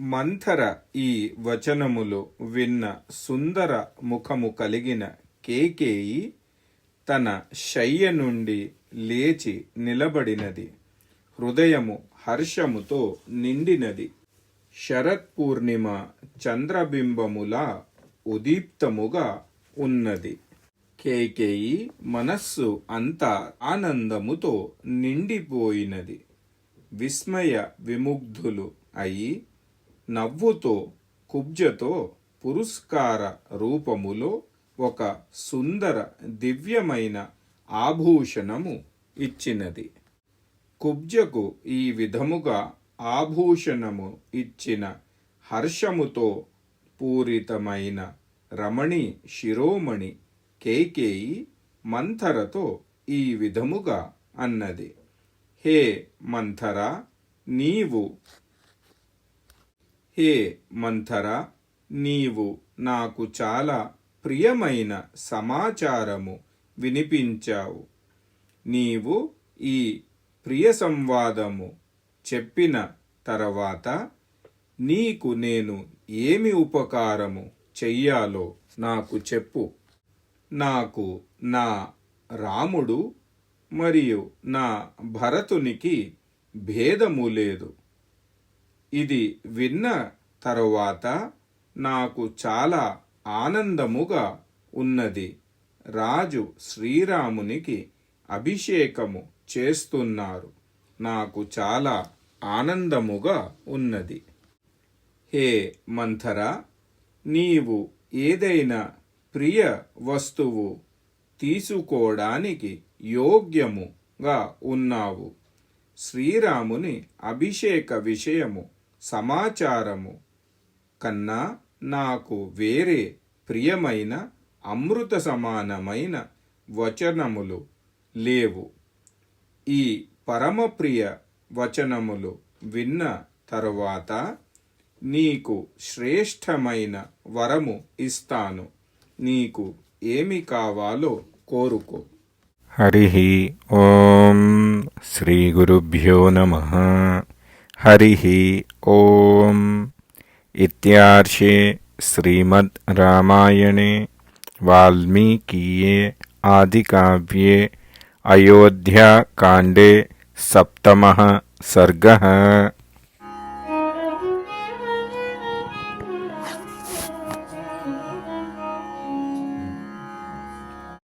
మంథర ఈ వచనములు విన్న సుందర ముఖము కలిగిన కేకేయి తన శయ్య నుండి లేచి నిలబడినది. హృదయము హర్షముతో నిండినది. శరత్ పూర్ణిమ చంద్రబింబములా ఉదీప్తముగా ఉన్నది. కేకేయి మనస్సు అంతా ఆనందముతో నిండిపోయినది. విస్మయ విముగ్ధులు అయి నవ్వుతో కుబ్జతో పురస్కార రూపములో ఒక సుందర దివ్యమైన ఆభూషణము ఇచ్చినది. కుబ్జకు ఈ విధముగా ఆభూషణము ఇచ్చిన హర్షముతో పూరితమైన రమణి శిరోమణి కేకేయి మంథరతో ఈ విధముగా అన్నది. హే మంథర నీవు హే మంథర నీవు నాకు చాలా ప్రియమైన సమాచారము వినిపించావు. నీవు ఈ ప్రియ సంవాదము చెప్పిన తర్వాత నీకు నేను ఏమి ఉపకారము చెయ్యాలో నాకు చెప్పు. నాకు నా రాముడు మరియు నా భరతునికి భేదము లేదు. ఇది విన్న తరువాత నాకు చాలా ఆనందముగా ఉన్నది. రాజు శ్రీరామునికి అభిషేకము చేస్తున్నారు. నాకు చాలా ఆనందముగా ఉన్నది. హే మంథర నీవు ఏదైనా ప్రియ వస్తువు తీసుకోవడానికి యోగ్యముగా ఉన్నావు. శ్రీరాముని అభిషేక విషయము సమాచారము కన్నా నాకు వేరే ప్రియమైన అమృత సమానమైన వచనములు లేవు. ఈ పరమప్రియ వచనములు విన్న తరువాత నీకు శ్రేష్టమైన వరము ఇస్తాను. నీకు ఏమి కావాలో కోరుకో. హరి ఓం శ్రీ గురుభ్యో నమ. हरिः ओम इत्यार्षे श्रीमद् रामायणे वाल्मीकि आदि काव्ये अयोध्या कांडे सप्तमः सर्गः